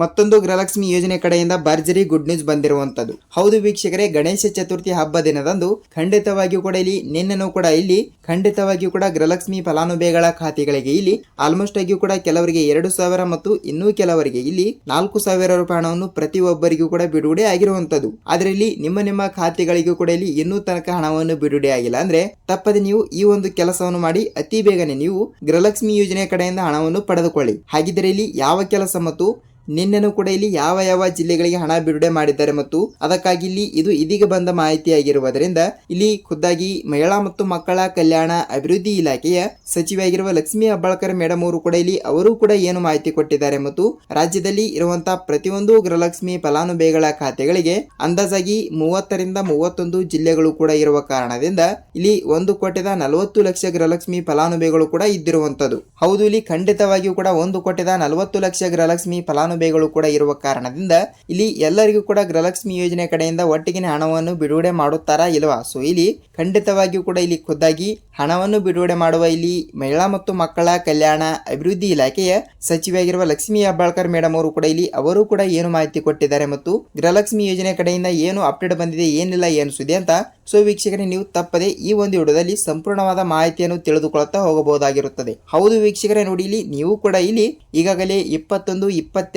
ಮತ್ತೊಂದು ಗೃಹಲಕ್ಷ್ಮಿ ಯೋಜನೆ ಕಡೆಯಿಂದ ಭರ್ಜರಿ ಗುಡ್ ನ್ಯೂಸ್ ಬಂದಿರುವಂತದ್ದು ಹೌದು ವೀಕ್ಷಕರೇ, ಗಣೇಶ ಚತುರ್ಥಿ ಹಬ್ಬ ದಿನದಂದು ಖಂಡಿತವಾಗಿಯೂ ಕೂಡ ಇಲ್ಲಿ, ನಿನ್ನೆನೂ ಕೂಡ ಇಲ್ಲಿ, ಖಂಡಿತವಾಗಿಯೂ ಕೂಡ ಗೃಹಲಕ್ಷ್ಮಿ ಫಲಾನುಭವಿಗಳ ಖಾತೆಗಳಿಗೆ ಇಲ್ಲಿ ಆಲ್ಮೋಸ್ಟ್ ಆಗಿಯೂ ಕೂಡ ಕೆಲವರಿಗೆ ಎರಡು ಸಾವಿರ ಮತ್ತು ಇನ್ನೂ ಕೆಲವರಿಗೆ ಇಲ್ಲಿ ನಾಲ್ಕು ಸಾವಿರ ರೂಪಾಯಿ ಹಣವನ್ನು ಪ್ರತಿಯೊಬ್ಬರಿಗೂ ಕೂಡ ಬಿಡುಗಡೆ ಆಗಿರುವಂತದ್ದು ಅದರಲ್ಲಿ ನಿಮ್ಮ ನಿಮ್ಮ ಖಾತೆಗಳಿಗೂ ಕೂಡ ಇಲ್ಲಿ ಇನ್ನೂ ತನಕ ಹಣವನ್ನು ಬಿಡುಗಡೆ ಆಗಿಲ್ಲ. ಅಂದ್ರೆ ತಪ್ಪದೆ ನೀವು ಈ ಒಂದು ಕೆಲಸವನ್ನು ಮಾಡಿ ಅತಿ ಬೇಗನೆ ನೀವು ಗೃಹಲಕ್ಷ್ಮಿ ಯೋಜನೆ ಕಡೆಯಿಂದ ಹಣವನ್ನು ಪಡೆದುಕೊಳ್ಳಿ. ಹಾಗಿದ್ದರೆ ಇಲ್ಲಿ ಯಾವ ಕೆಲಸ ಮತ್ತು ನಿನ್ನೆನೂ ಕೂಡ ಇಲ್ಲಿ ಯಾವ ಯಾವ ಜಿಲ್ಲೆಗಳಿಗೆ ಹಣ ಬಿಡುಗಡೆ ಮಾಡಿದ್ದಾರೆ ಮತ್ತು ಅದಕ್ಕಾಗಿ ಇಲ್ಲಿ ಇದು ಇದೀಗ ಬಂದ ಮಾಹಿತಿಯಾಗಿರುವುದರಿಂದ ಇಲ್ಲಿ ಖುದ್ದಾಗಿ ಮಹಿಳಾ ಮತ್ತು ಮಕ್ಕಳ ಕಲ್ಯಾಣ ಅಭಿವೃದ್ಧಿ ಇಲಾಖೆಯ ಸಚಿವೆಯಾಗಿರುವ ಲಕ್ಷ್ಮೀ ಅಬ್ಬಾಳ್ಕರ್ ಮೇಡಮ್ ಅವರು ಕೂಡ ಇಲ್ಲಿ ಅವರು ಕೂಡ ಏನು ಮಾಹಿತಿ ಕೊಟ್ಟಿದ್ದಾರೆ ಮತ್ತು ರಾಜ್ಯದಲ್ಲಿ ಇರುವಂತಹ ಪ್ರತಿಯೊಂದು ಗೃಹಲಕ್ಷ್ಮಿ ಫಲಾನುಭವಿಗಳ ಖಾತೆಗಳಿಗೆ ಅಂದಾಜಾಗಿ ಮೂವತ್ತರಿಂದ ಮೂವತ್ತೊಂದು ಜಿಲ್ಲೆಗಳು ಕೂಡ ಇರುವ ಕಾರಣದಿಂದ ಇಲ್ಲಿ ಒಂದು ಕೋಟಿದ ನಲವತ್ತು ಲಕ್ಷ ಗೃಹಲಕ್ಷ್ಮಿ ಫಲಾನುಭವಿಗಳು ಕೂಡ ಇದ್ದಿರುವಂತದ್ದು. ಹೌದು, ಇಲ್ಲಿ ಖಂಡಿತವಾಗಿಯೂ ಕೂಡ ಒಂದು ಕೋಟಿದ ನಲವತ್ತು ಲಕ್ಷ ಗೃಹಲಕ್ಷ್ಮಿ ಫಲಾನುಭವಿಗಳು ಕೂಡ ಇರುವ ಕಾರಣದಿಂದ ಇಲ್ಲಿ ಎಲ್ಲರಿಗೂ ಕೂಡ ಗೃಹಲಕ್ಷ್ಮಿ ಯೋಜನೆ ಕಡೆಯಿಂದ ಒಟ್ಟಿಗೆ ಹಣವನ್ನು ಬಿಡುಗಡೆ ಮಾಡುತ್ತಾರಾ ಇಲ್ವಾ? ಸೊ ಇಲ್ಲಿ ಖಂಡಿತವಾಗಿಯೂ ಕೂಡ ಇಲ್ಲಿ ಖುದ್ದಾಗಿ ಹಣವನ್ನು ಬಿಡುಗಡೆ ಮಾಡುವ ಇಲ್ಲಿ ಮಹಿಳಾ ಮತ್ತು ಮಕ್ಕಳ ಕಲ್ಯಾಣ ಅಭಿವೃದ್ಧಿ ಇಲಾಖೆಯ ಸಚಿವೆಯಾಗಿರುವ ಲಕ್ಷ್ಮಿ ಹೆಬ್ಬಾಳ್ಕರ್ ಮೇಡಮ್ ಅವರು ಕೂಡ ಇಲ್ಲಿ ಅವರು ಕೂಡ ಏನು ಮಾಹಿತಿ ಕೊಟ್ಟಿದ್ದಾರೆ ಮತ್ತು ಗೃಹಲಕ್ಷ್ಮಿ ಯೋಜನೆ ಕಡೆಯಿಂದ ಏನು ಅಪ್ಡೇಟ್ ಬಂದಿದೆ, ಏನಿಲ್ಲ, ಏನು ಸುದ್ದಿ ಅಂತ ಸೊ ವೀಕ್ಷಕರೇ, ನೀವು ತಪ್ಪದೆ ಈ ಒಂದು ವಿಡಿಯೋದಲ್ಲಿ ಸಂಪೂರ್ಣವಾದ ಮಾಹಿತಿಯನ್ನು ತಿಳಿದುಕೊಳ್ಳುತ್ತಾ ಹೋಗಬಹುದಾಗಿರುತ್ತದೆ. ಹೌದು ವೀಕ್ಷಕರೇ, ನೋಡಿ ಇಲ್ಲಿ ನೀವು ಕೂಡ ಇಲ್ಲಿ ಈಗಾಗಲೇ ಇಪ್ಪತ್ತೊಂದು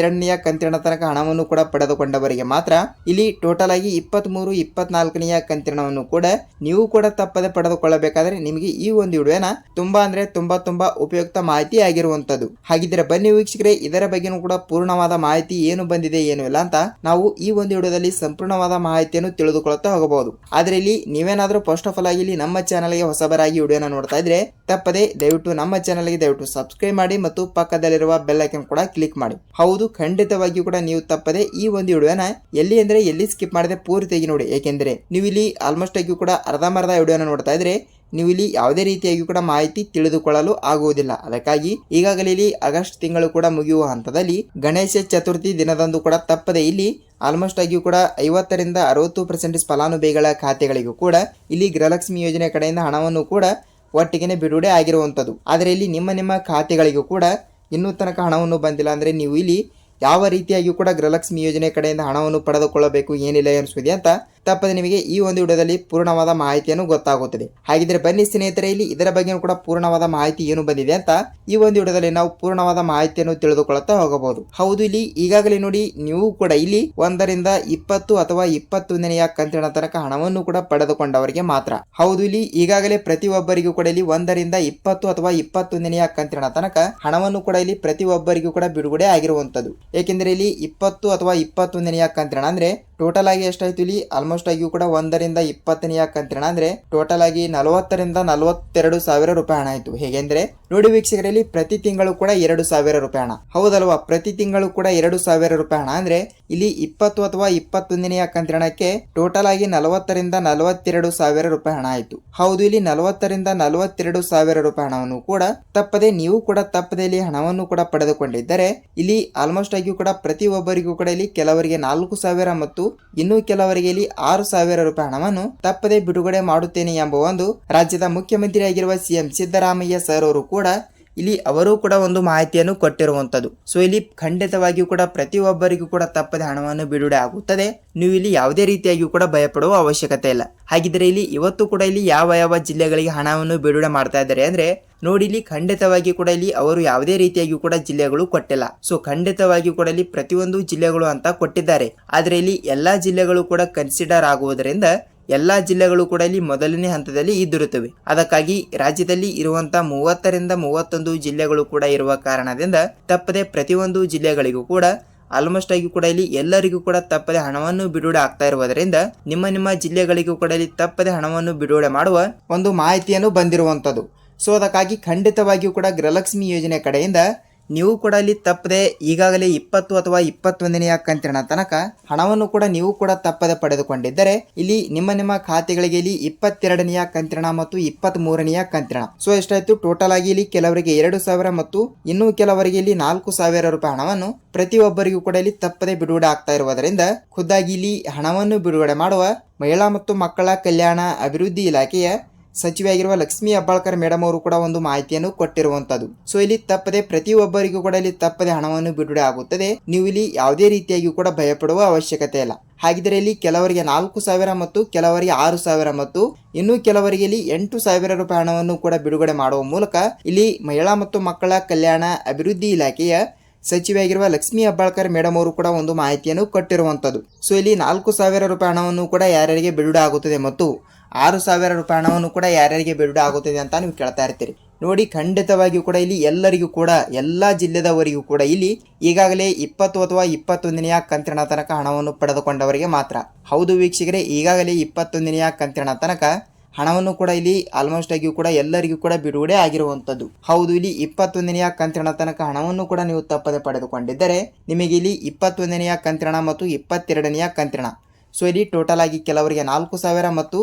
ಇಪ್ಪತ್ತೆರಡನೆಯ ಕಂತಿನ ತನಕ ಹಣವನ್ನು ಕೂಡ ಪಡೆದುಕೊಂಡವರಿಗೆ ಮಾತ್ರ ಇಲ್ಲಿ ಟೋಟಲ್ ಆಗಿ ಇಪ್ಪತ್ತ್ ಮೂರು ಇಪ್ಪತ್ನಾಲ್ಕನೆಯ ಕಂತಿನವನ್ನು ಕೂಡ ನೀವು ಕೂಡ ತಪ್ಪದೆ ಪಡೆದುಕೊಳ್ಳಬೇಕಾದ್ರೆ ನಿಮಗೆ ಈ ಒಂದು ವಿಡಿಯೋನ ತುಂಬಾ ಅಂದ್ರೆ ತುಂಬಾ ತುಂಬಾ ಉಪಯುಕ್ತ ಮಾಹಿತಿ ಆಗಿರುವಂತದ್ದು ಹಾಗಿದ್ರೆ ಬನ್ನಿ ವೀಕ್ಷಕರೇ, ಇದರ ಬಗ್ಗೆನೂ ಕೂಡ ಪೂರ್ಣವಾದ ಮಾಹಿತಿ ಏನು ಬಂದಿದೆ, ಏನು ಇಲ್ಲ ಅಂತ ನಾವು ಈ ಒಂದು ವಿಡಿಯೋದಲ್ಲಿ ಸಂಪೂರ್ಣವಾದ ಮಾಹಿತಿಯನ್ನು ತಿಳಿದುಕೊಳ್ಳುತ್ತಾ ಹೋಗಬಹುದು. ಆದ್ರೆ ಇಲ್ಲಿ ನೀವೇನಾದ್ರೂ ಫಸ್ಟ್ ಆಫ್ ಆಲ್ ಆಗಿ ಇಲ್ಲಿ ನಮ್ಮ ಚಾನಲ್ಗೆ ಹೊಸಬರಾಗಿ ವಿಡಿಯೋನ ನೋಡ್ತಾ ಇದ್ರೆ ತಪ್ಪದೆ ದಯವಿಟ್ಟು ನಮ್ಮ ಚಾನಲ್ಗೆ ದಯವಿಟ್ಟು ಸಬ್ಸ್ಕ್ರೈಬ್ ಮಾಡಿ ಮತ್ತು ಪಕ್ಕದಲ್ಲಿರುವ ಬೆಲ್ ಕೂಡ ಕ್ಲಿಕ್ ಮಾಡಿ. ಹೌದು, ಖಂಡಿತವಾಗಿಯೂ ಕೂಡ ನೀವು ತಪ್ಪದೆ ಈ ಒಂದು ವಿಡಿಯೋನ ಎಲ್ಲಿ ಅಂದ್ರೆ ಎಲ್ಲಿ ಸ್ಕಿಪ್ ಮಾಡದೆ ಪೂರ್ತಿಯಾಗಿ ನೋಡಿ. ಏಕೆಂದರೆ ನೀವು ಇಲ್ಲಿ ಆಲ್ಮೋಸ್ಟ್ ಆಗಿ ಕೂಡ ಅರ್ಧಂಬರ್ಧ ವಿಡಿಯೋನ ನೋಡ್ತಾ ಇದ್ರೆ ನೀವು ಇಲ್ಲಿ ಯಾವುದೇ ರೀತಿಯಾಗಿ ಕೂಡ ಮಾಹಿತಿ ತಿಳಿದುಕೊಳ್ಳಲು ಆಗುವುದಿಲ್ಲ. ಅದಕ್ಕಾಗಿ ಈಗಾಗಲೇ ಇಲ್ಲಿ ಆಗಸ್ಟ್ ತಿಂಗಳು ಕೂಡ ಮುಗಿಯುವ ಹಂತದಲ್ಲಿ ಗಣೇಶ ಚತುರ್ಥಿ ದಿನದಂದು ಕೂಡ ತಪ್ಪದೆ ಇಲ್ಲಿ ಆಲ್ಮೋಸ್ಟ್ ಆಗಿಯೂ ಕೂಡ ಐವತ್ತರಿಂದ ಅರವತ್ತು ಪರ್ಸೆಂಟೇಜ್ ಫಲಾನುಭವಿಗಳ ಖಾತೆಗಳಿಗೂ ಕೂಡ ಇಲ್ಲಿ ಗೃಹಲಕ್ಷ್ಮಿ ಯೋಜನೆ ಕಡೆಯಿಂದ ಹಣವನ್ನು ಕೂಡ ಒಟ್ಟಿಗೆ ಬಿಡುಗಡೆ ಆಗಿರುವಂಥದ್ದು. ಆದರೆ ಇಲ್ಲಿ ನಿಮ್ಮ ನಿಮ್ಮ ಖಾತೆಗಳಿಗೂ ಕೂಡ ಇನ್ನೂ ತನಕ ಹಣವನ್ನು ಬಂದಿಲ್ಲ. ಅಂದರೆ ನೀವು ಇಲ್ಲಿ ಯಾವ ರೀತಿಯಾಗಿಯೂ ಕೂಡ ಗೃಹಲಕ್ಷ್ಮಿ ಯೋಜನೆ ಕಡೆಯಿಂದ ಹಣವನ್ನು ಪಡೆದುಕೊಳ್ಳಬೇಕು ಏನಿಲ್ಲ ಅನಿಸುತ್ತೆ ಅಂತ ತಪ್ಪದೆ ನಿಮಗೆ ಈ ಒಂದು ವಿಡಿಯೋದಲ್ಲಿ ಪೂರ್ಣವಾದ ಮಾಹಿತಿಯನ್ನು ಗೊತ್ತಾಗುತ್ತದೆ. ಹಾಗಿದ್ರೆ ಬನ್ನಿ ಸ್ನೇಹಿತರೆ, ಇಲ್ಲಿ ಇದರ ಬಗ್ಗೆ ಕೂಡ ಪೂರ್ಣವಾದ ಮಾಹಿತಿ ಏನು ಬಂದಿದೆ ಅಂತ ಈ ಒಂದು ವಿಡಿಯೋದಲ್ಲಿ ನಾವು ಪೂರ್ಣವಾದ ಮಾಹಿತಿಯನ್ನು ತಿಳಿದುಕೊಳ್ಳುತ್ತಾ ಹೋಗಬಹುದು. ಹೌದು, ಇಲ್ಲಿ ಈಗಾಗಲೇ ನೋಡಿ ನೀವು ಕೂಡ ಇಲ್ಲಿ ಒಂದರಿಂದ ಇಪ್ಪತ್ತು ಅಥವಾ ಇಪ್ಪತ್ತೊಂದನೆಯ ಕಂತಿನ ತನಕ ಹಣವನ್ನು ಕೂಡ ಪಡೆದುಕೊಂಡವರಿಗೆ ಮಾತ್ರ. ಹೌದು, ಇಲ್ಲಿ ಈಗಾಗಲೇ ಪ್ರತಿಯೊಬ್ಬರಿಗೂ ಕೂಡ ಇಲ್ಲಿ ಒಂದರಿಂದ ಇಪ್ಪತ್ತು ಅಥವಾ ಇಪ್ಪತ್ತೊಂದನೆಯ ಕಂತಿನ ತನಕ ಹಣವನ್ನು ಕೂಡ ಇಲ್ಲಿ ಪ್ರತಿಯೊಬ್ಬರಿಗೂ ಕೂಡ ಬಿಡುಗಡೆ ಆಗಿರುವಂತದ್ದು ಏಕೆಂದರೆ ಇಲ್ಲಿ ಇಪ್ಪತ್ತು ಅಥವಾ ಇಪ್ಪತ್ತೊಂದನೆಯ ಕಂತಿನ ಅಂದ್ರೆ ಟೋಟಲ್ ಆಗಿ ಎಷ್ಟಾಯ್ತು? ಇಲ್ಲಿ ಆಲ್ಮೋಸ್ಟ್ ಆಗಿಯೂ ಕೂಡ ಒಂದರಿಂದ ಇಪ್ಪತ್ತನೆಯ ಕಂತಿನ ಅಂದ್ರೆ ಟೋಟಲ್ ಆಗಿ ನಲವತ್ತರಿಂದ ನಲವತ್ತೆರಡು ಸಾವಿರ ರೂಪಾಯಿ ಹಣ ಆಯ್ತು. ಹೇಗೆಂದ್ರೆ ನೋಡಿ ವೀಕ್ಷಕರಲ್ಲಿ ಪ್ರತಿ ತಿಂಗಳು ಕೂಡ ಎರಡು ಸಾವಿರ ರೂಪಾಯಿ ಹಣ. ಹೌದಲ್ವಾ? ಪ್ರತಿ ತಿಂಗಳು ಕೂಡ ಎರಡು ಸಾವಿರ ರೂಪಾಯಿ ಹಣ. ಅಂದ್ರೆ ಇಲ್ಲಿ ಇಪ್ಪತ್ತು ಅಥವಾ ಇಪ್ಪತ್ತೊಂದನೇ ಕಂತಿನಕ್ಕೆ ಟೋಟಲ್ ಆಗಿ ನಲವತ್ತರಿಂದ ನಲವತ್ತೆರಡು ಸಾವಿರ ರೂಪಾಯಿ ಹಣ ಆಯ್ತು. ಹೌದು, ಇಲ್ಲಿ ನಲವತ್ತರಿಂದ ನಲವತ್ತೆರಡು ಸಾವಿರ ರೂಪಾಯಿ ಹಣವನ್ನು ಕೂಡ ತಪ್ಪದೆ, ನೀವು ಕೂಡ ತಪ್ಪದೆ ಇಲ್ಲಿ ಹಣವನ್ನು ಕೂಡ ಪಡೆದುಕೊಂಡಿದ್ದರೆ ಇಲ್ಲಿ ಆಲ್ಮೋಸ್ಟ್ ಆಗಿಯೂ ಕೂಡ ಪ್ರತಿ ಒಬ್ಬರಿಗೂ ಕೂಡ ಇಲ್ಲಿ ಕೆಲವರಿಗೆ ನಾಲ್ಕು ಸಾವಿರ ಮತ್ತು ಇನ್ನೂ ಕೆಲವರಿಗೆ ಇಲ್ಲಿ ಆರು ಸಾವಿರ ರೂಪಾಯಿ ಹಣವನ್ನು ತಪ್ಪದೆ ಬಿಡುಗಡೆ ಮಾಡುತ್ತೇನೆ ಎಂಬ ಒಂದು ರಾಜ್ಯದ ಮುಖ್ಯಮಂತ್ರಿಯಾಗಿರುವ ಸಿಎಂ ಸಿದ್ದರಾಮಯ್ಯ ಸರ್ ಅವರು ಕೂಡ ಇಲ್ಲಿ ಅವರು ಕೂಡ ಒಂದು ಮಾಹಿತಿಯನ್ನು ಕೊಟ್ಟಿರುವಂಥದ್ದು. ಸೊ ಇಲ್ಲಿ ಖಂಡಿತವಾಗಿಯೂ ಕೂಡ ಪ್ರತಿಯೊಬ್ಬರಿಗೂ ಕೂಡ ತಪ್ಪದೆ ಹಣವನ್ನು ಬಿಡುಗಡೆ ಆಗುತ್ತದೆ. ನೀವು ಇಲ್ಲಿ ಯಾವುದೇ ರೀತಿಯಾಗಿಯೂ ಕೂಡ ಭಯಪಡುವ ಅವಶ್ಯಕತೆ ಇಲ್ಲ. ಹಾಗಿದ್ರೆ ಇಲ್ಲಿ ಇವತ್ತು ಕೂಡ ಇಲ್ಲಿ ಯಾವ ಯಾವ ಜಿಲ್ಲೆಗಳಿಗೆ ಹಣವನ್ನು ಬಿಡುಗಡೆ ಮಾಡ್ತಾ ಇದ್ದಾರೆ ಅಂದ್ರೆ, ನೋಡಿ ಇಲ್ಲಿ ಖಂಡಿತವಾಗಿ ಕೂಡ ಇಲ್ಲಿ ಅವರು ಯಾವುದೇ ರೀತಿಯಾಗಿಯೂ ಕೂಡ ಜಿಲ್ಲೆಗಳು ಕೊಟ್ಟಿಲ್ಲ. ಸೊ ಖಂಡಿತವಾಗಿ ಕೂಡ ಇಲ್ಲಿ ಪ್ರತಿಯೊಂದು ಜಿಲ್ಲೆಗಳು ಅಂತ ಕೊಟ್ಟಿದ್ದಾರೆ. ಆದ್ರೆ ಇಲ್ಲಿ ಎಲ್ಲಾ ಜಿಲ್ಲೆಗಳು ಕೂಡ ಕನ್ಸಿಡರ್ ಆಗುವುದರಿಂದ ಎಲ್ಲಾ ಜಿಲ್ಲೆಗಳು ಕೂಡ ಇಲ್ಲಿ ಮೊದಲನೇ ಹಂತದಲ್ಲಿ ಇದ್ದಿರುತ್ತವೆ. ಅದಕ್ಕಾಗಿ ರಾಜ್ಯದಲ್ಲಿ ಇರುವಂತಹ ಮೂವತ್ತರಿಂದ ಮೂವತ್ತೊಂದು ಜಿಲ್ಲೆಗಳು ಕೂಡ ಇರುವ ಕಾರಣದಿಂದ ತಪ್ಪದೆ ಪ್ರತಿಯೊಂದು ಜಿಲ್ಲೆಗಳಿಗೂ ಕೂಡ ಆಲ್ಮೋಸ್ಟ್ ಆಗಿ ಕೂಡ ಇಲ್ಲಿ ಎಲ್ಲರಿಗೂ ಕೂಡ ತಪ್ಪದೆ ಹಣವನ್ನು ಬಿಡುಗಡೆ ಆಗ್ತಾ ಇರುವುದರಿಂದ ನಿಮ್ಮ ನಿಮ್ಮ ಜಿಲ್ಲೆಗಳಿಗೂ ಕೂಡ ಇಲ್ಲಿ ತಪ್ಪದೆ ಹಣವನ್ನು ಬಿಡುಗಡೆ ಮಾಡುವ ಒಂದು ಮಾಹಿತಿಯನ್ನು ಬಂದಿರುವಂಥದ್ದು ಸೊ ಅದಕ್ಕಾಗಿ ಖಂಡಿತವಾಗಿಯೂ ಕೂಡ ಗೃಹಲಕ್ಷ್ಮಿ ಯೋಜನೆ ಕಡೆಯಿಂದ ನೀವು ಕೂಡ ಇಲ್ಲಿ ತಪ್ಪದೆ ಈಗಾಗಲೇ ಇಪ್ಪತ್ತು ಅಥವಾ ಇಪ್ಪತ್ತೊಂದನೆಯ ಕಂತಿನ ತನಕ ಹಣವನ್ನು ಕೂಡ ನೀವು ಕೂಡ ತಪ್ಪದೆ ಪಡೆದುಕೊಂಡಿದ್ದರೆ ಇಲ್ಲಿ ನಿಮ್ಮ ನಿಮ್ಮ ಖಾತೆಗಳಿಗೆ ಇಲ್ಲಿ ಇಪ್ಪತ್ತೆರಡನೆಯ ಕಂತಿನ ಮತ್ತು ಇಪ್ಪತ್ತ್ ಮೂರನೆಯ ಕಂತಿನ. ಸೊ ಎಷ್ಟಾಯ್ತು? ಟೋಟಲ್ ಆಗಿ ಇಲ್ಲಿ ಕೆಲವರಿಗೆ ಎರಡು ಸಾವಿರ ಮತ್ತು ಇನ್ನೂ ಕೆಲವರಿಗೆ ಇಲ್ಲಿ ನಾಲ್ಕು ಸಾವಿರ ರೂಪಾಯಿ ಹಣವನ್ನು ಪ್ರತಿಯೊಬ್ಬರಿಗೂ ಕೂಡ ಇಲ್ಲಿ ತಪ್ಪದೆ ಬಿಡುಗಡೆ ಆಗ್ತಾ ಇರುವುದರಿಂದ ಖುದ್ದಾಗಿ ಇಲ್ಲಿ ಹಣವನ್ನು ಬಿಡುಗಡೆ ಮಾಡುವ ಮಹಿಳಾ ಮತ್ತು ಮಕ್ಕಳ ಕಲ್ಯಾಣ ಅಭಿವೃದ್ಧಿ ಇಲಾಖೆಯ ಸಚಿವೆಯಾಗಿರುವ ಲಕ್ಷ್ಮಿ ಹೆಬ್ಬಾಳ್ಕರ್ ಮೇಡಮ್ ಅವರು ಕೂಡ ಒಂದು ಮಾಹಿತಿಯನ್ನು ಕೊಟ್ಟಿರುವಂತದ್ದು. ಸೊ ಇಲ್ಲಿ ತಪ್ಪದೆ ಪ್ರತಿಯೊಬ್ಬರಿಗೂ ಕೂಡ ಇಲ್ಲಿ ತಪ್ಪದೆ ಹಣವನ್ನು ಬಿಡುಗಡೆ ಆಗುತ್ತದೆ. ನೀವು ಇಲ್ಲಿ ಯಾವುದೇ ರೀತಿಯಾಗಿ ಕೂಡ ಭಯಪಡುವ ಅವಶ್ಯಕತೆ ಇಲ್ಲ. ಹಾಗಿದ್ರೆ ಇಲ್ಲಿ ಕೆಲವರಿಗೆ ನಾಲ್ಕು ಸಾವಿರ ಮತ್ತು ಕೆಲವರಿಗೆ ಆರು ಸಾವಿರ ಮತ್ತು ಇನ್ನು ಕೆಲವರಿಗೆ ಇಲ್ಲಿ ಎಂಟು ಸಾವಿರ ರೂಪಾಯಿ ಹಣವನ್ನು ಕೂಡ ಬಿಡುಗಡೆ ಮಾಡುವ ಮೂಲಕ ಇಲ್ಲಿ ಮಹಿಳಾ ಮತ್ತು ಮಕ್ಕಳ ಕಲ್ಯಾಣ ಅಭಿವೃದ್ಧಿ ಇಲಾಖೆಯ ಸಚಿವೆಯಾಗಿರುವ ಲಕ್ಷ್ಮಿ ಹೆಬ್ಬಾಳ್ಕರ್ ಮೇಡಮ್ ಅವರು ಕೂಡ ಒಂದು ಮಾಹಿತಿಯನ್ನು ಕೊಟ್ಟಿರುವಂತದ್ದು. ಸೊ ಇಲ್ಲಿ ನಾಲ್ಕು ಸಾವಿರ ರೂಪಾಯಿ ಹಣವನ್ನು ಕೂಡ ಯಾರ್ಯಾರಿಗೆ ಬಿಡುಗಡೆ ಆಗುತ್ತದೆ ಮತ್ತು ಆರು ಸಾವಿರ ರೂಪಾಯಿ ಹಣವನ್ನು ಕೂಡ ಯಾರ್ಯಾರಿಗೆ ಬಿಡುಗಡೆ ಆಗುತ್ತದೆ ಅಂತ ನೀವು ಕೇಳ್ತಾ ಇರ್ತೀರಿ. ನೋಡಿ, ಖಂಡಿತವಾಗಿಯೂ ಕೂಡ ಇಲ್ಲಿ ಎಲ್ಲರಿಗೂ ಕೂಡ, ಎಲ್ಲ ಜಿಲ್ಲೆದವರಿಗೂ ಕೂಡ ಇಲ್ಲಿ ಈಗಾಗಲೇ ಇಪ್ಪತ್ತು ಅಥವಾ ಇಪ್ಪತ್ತೊಂದನೆಯ ಕಂತಿನ ತನಕ ಹಣವನ್ನು ಪಡೆದುಕೊಂಡವರಿಗೆ ಮಾತ್ರ. ಹೌದು ವೀಕ್ಷಕರೇ, ಈಗಾಗಲೇ ಇಪ್ಪತ್ತೊಂದನೆಯ ಕಂತಿನ ತನಕ ಹಣವನ್ನು ಕೂಡ ಇಲ್ಲಿ ಆಲ್ಮೋಸ್ಟ್ ಆಗಿಯೂ ಕೂಡ ಎಲ್ಲರಿಗೂ ಕೂಡ ಬಿಡುಗಡೆ ಆಗಿರುವಂಥದ್ದು. ಹೌದು, ಇಲ್ಲಿ ಇಪ್ಪತ್ತೊಂದನೆಯ ಕಂತಿನ ತನಕ ಹಣವನ್ನು ಕೂಡ ನೀವು ತಪ್ಪದೆ ಪಡೆದುಕೊಂಡಿದ್ದರೆ ನಿಮಗೆ ಇಲ್ಲಿ ಇಪ್ಪತ್ತೊಂದನೆಯ ಕಂತಿನ ಮತ್ತು ಇಪ್ಪತ್ತೆರಡನೆಯ ಕಂತಿನ ಸೊ ಇಲ್ಲಿ ಟೋಟಲ್ ಆಗಿ ಕೆಲವರಿಗೆ ನಾಲ್ಕು ಸಾವಿರ ಮತ್ತು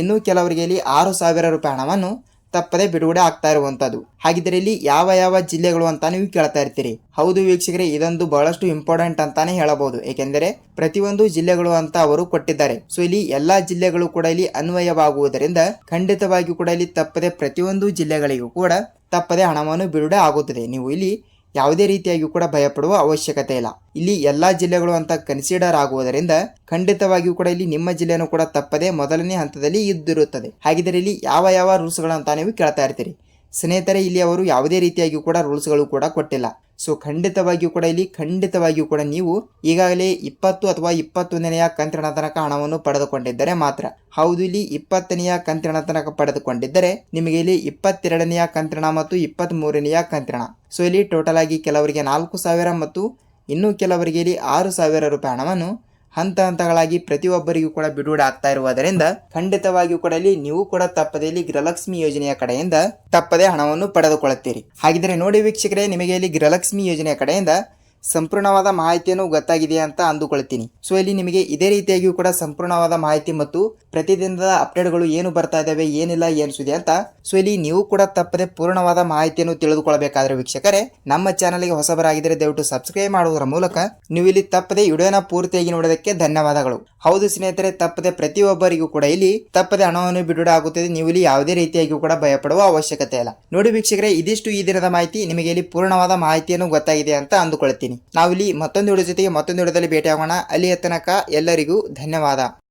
ಇನ್ನೂ ಕೆಲವರಿಗೆ ಇಲ್ಲಿ ಆರು ಸಾವಿರ ರೂಪಾಯಿ ಹಣವನ್ನು ತಪ್ಪದೆ ಬಿಡುಗಡೆ ಆಗ್ತಾ ಇರುವಂಥದ್ದು ಹಾಗಿದ್ರೆ ಇಲ್ಲಿ ಯಾವ ಯಾವ ಜಿಲ್ಲೆಗಳು ಅಂತ ನೀವು ಕೇಳ್ತಾ ಇರ್ತೀರಿ. ಹೌದು ವೀಕ್ಷಕರೇ, ಇದೊಂದು ಬಹಳಷ್ಟು ಇಂಪಾರ್ಟೆಂಟ್ ಅಂತಾನೆ ಹೇಳಬಹುದು. ಏಕೆಂದರೆ ಪ್ರತಿಯೊಂದು ಜಿಲ್ಲೆಗಳು ಅಂತ ಅವರು ಕೊಟ್ಟಿದ್ದಾರೆ. ಸೊ ಇಲ್ಲಿ ಎಲ್ಲಾ ಜಿಲ್ಲೆಗಳು ಕೂಡ ಇಲ್ಲಿ ಅನ್ವಯವಾಗುವುದರಿಂದ ಖಂಡಿತವಾಗಿಯೂ ಕೂಡ ಇಲ್ಲಿ ತಪ್ಪದೆ ಪ್ರತಿಯೊಂದು ಜಿಲ್ಲೆಗಳಿಗೂ ಕೂಡ ತಪ್ಪದೆ ಹಣವನ್ನು ಬಿಡುಗಡೆ ಆಗುತ್ತದೆ. ನೀವು ಇಲ್ಲಿ ಯಾವುದೇ ರೀತಿಯಾಗಿಯೂ ಕೂಡ ಭಯಪಡುವ ಅವಶ್ಯಕತೆ ಇಲ್ಲ. ಇಲ್ಲಿ ಎಲ್ಲಾ ಜಿಲ್ಲೆಗಳು ಅಂತ ಕನ್ಸಿಡರ್ ಆಗುವುದರಿಂದ ಖಂಡಿತವಾಗಿಯೂ ಕೂಡ ಇಲ್ಲಿ ನಿಮ್ಮ ಜಿಲ್ಲೆನೂ ಕೂಡ ತಪ್ಪದೆ ಮೊದಲನೇ ಹಂತದಲ್ಲಿ ಇದ್ದಿರುತ್ತದೆ. ಹಾಗಿದ್ರೆ ಇಲ್ಲಿ ಯಾವ ಯಾವ ರೂಲ್ಸ್ಗಳು ಅಂತ ನೀವು ಕೇಳ್ತಾ ಇರ್ತೀರಿ? ಸ್ನೇಹಿತರೆ, ಇಲ್ಲಿ ಅವರು ಯಾವುದೇ ರೀತಿಯಾಗಿ ಕೂಡ ರೂಲ್ಸ್ಗಳು ಕೂಡ ಕೊಟ್ಟಿಲ್ಲ. ಸೊ ಖಂಡಿತವಾಗಿಯೂ ಕೂಡ ಇಲ್ಲಿ, ಖಂಡಿತವಾಗಿಯೂ ಕೂಡ ನೀವು ಈಗಾಗಲೇ ಇಪ್ಪತ್ತು ಅಥವಾ ಇಪ್ಪತ್ತೊಂದನೆಯ ಕಂತಿನ ತನಕ ಹಣವನ್ನು ಪಡೆದುಕೊಂಡಿದ್ದರೆ ಮಾತ್ರ. ಹೌದು, ಇಲ್ಲಿ ಇಪ್ಪತ್ತನೆಯ ಕಂತಿನ ತನಕ ಪಡೆದುಕೊಂಡಿದ್ದರೆ ನಿಮಗೆ ಇಲ್ಲಿ ಇಪ್ಪತ್ತೆರಡನೆಯ ಕಂತಿನ ಮತ್ತು ಇಪ್ಪತ್ತ್ ಮೂರನೆಯ ಕಂತಿನ. ಸೊ ಇಲ್ಲಿ ಟೋಟಲ್ ಆಗಿ ಕೆಲವರಿಗೆ ನಾಲ್ಕು ಸಾವಿರ ಮತ್ತು ಇನ್ನೂ ಕೆಲವರಿಗೆ ಇಲ್ಲಿ ಆರು ಸಾವಿರ ರೂಪಾಯಿ ಹಣವನ್ನು ಹಂತ ಹಂತಗಳಾಗಿ ಪ್ರತಿಯೊಬ್ಬರಿಗೂ ಕೂಡ ಬಿಡುಗಡೆ ಆಗ್ತಾ ಇರುವುದರಿಂದ ಖಂಡಿತವಾಗಿಯೂ ಕೂಡ ಇಲ್ಲಿ ನೀವು ಕೂಡ ತಪ್ಪದೇ ಇಲ್ಲಿ ಗೃಹಲಕ್ಷ್ಮಿ ಯೋಜನೆಯ ಕಡೆಯಿಂದ ತಪ್ಪದೆ ಹಣವನ್ನು ಪಡೆದುಕೊಳ್ಳುತ್ತೀರಿ. ಹಾಗಿದ್ರೆ ನೋಡಿ ವೀಕ್ಷಕರೇ, ನಿಮಗೆ ಇಲ್ಲಿ ಗೃಹಲಕ್ಷ್ಮಿ ಯೋಜನೆಯ ಕಡೆಯಿಂದ ಸಂಪೂರ್ಣವಾದ ಮಾಹಿತಿಯನ್ನು ಗೊತ್ತಾಗಿದೆ ಅಂತ ಅಂದುಕೊಳ್ತೀನಿ. ಸೊ ಇಲ್ಲಿ ನಿಮಗೆ ಇದೇ ರೀತಿಯಾಗಿಯೂ ಕೂಡ ಸಂಪೂರ್ಣವಾದ ಮಾಹಿತಿ ಮತ್ತು ಪ್ರತಿದಿನದ ಅಪ್ಡೇಟ್ಗಳು ಏನು ಬರ್ತಾ ಇದ್ದಾವೆ ಏನಿಲ್ಲ, ಏನು ಸುದ್ದಿ ಅಂತ. ಸೊ ಇಲ್ಲಿ ನೀವು ಕೂಡ ತಪ್ಪದೆ ಪೂರ್ಣವಾದ ಮಾಹಿತಿಯನ್ನು ತಿಳಿದುಕೊಳ್ಳಬೇಕಾದ್ರೆ ವೀಕ್ಷಕರೇ, ನಮ್ಮ ಚಾನಲ್ಗೆ ಹೊಸಬರಾಗಿದ್ದರೆ ದಯವಿಟ್ಟು ಸಬ್ಸ್ಕ್ರೈಬ್ ಮಾಡುವುದರ ಮೂಲಕ ನೀವು ಇಲ್ಲಿ ತಪ್ಪದೆ ವಿಡಿಯೋನ ಪೂರ್ತಿಯಾಗಿ ನೋಡೋದಕ್ಕೆ ಧನ್ಯವಾದಗಳು. ಹೌದು ಸ್ನೇಹಿತರೆ, ತಪ್ಪದೆ ಪ್ರತಿಯೊಬ್ಬರಿಗೂ ಕೂಡ ಇಲ್ಲಿ ತಪ್ಪದೆ ಹಣವನ್ನು ಬಿಡುಗಡೆ ಆಗುತ್ತದೆ. ನೀವು ಇಲ್ಲಿ ಯಾವುದೇ ರೀತಿಯಾಗಿಯೂ ಕೂಡ ಭಯಪಡುವ ಅವಶ್ಯಕತೆ ಇಲ್ಲ. ನೋಡಿ ವೀಕ್ಷಕರೇ, ಇದಿಷ್ಟು ಈ ದಿನದ ಮಾಹಿತಿ. ನಿಮಗೆ ಇಲ್ಲಿ ಪೂರ್ಣವಾದ ಮಾಹಿತಿಯನ್ನು ಗೊತ್ತಾಗಿದೆ ಅಂತ ಅಂದುಕೊಳ್ತೀನಿ. ನಾವಿಲ್ಲಿ ಮತ್ತೊಂದು ವಿಡಿಯೋ ಜೊತೆಗೆ ಮತ್ತೊಂದು ವಿಡಿಯೋದಲ್ಲಿ ಭೇಟಿಯಾಗೋಣ. ಅಲ್ಲಿಯ ತನಕ ಎಲ್ಲರಿಗೂ ಧನ್ಯವಾದ.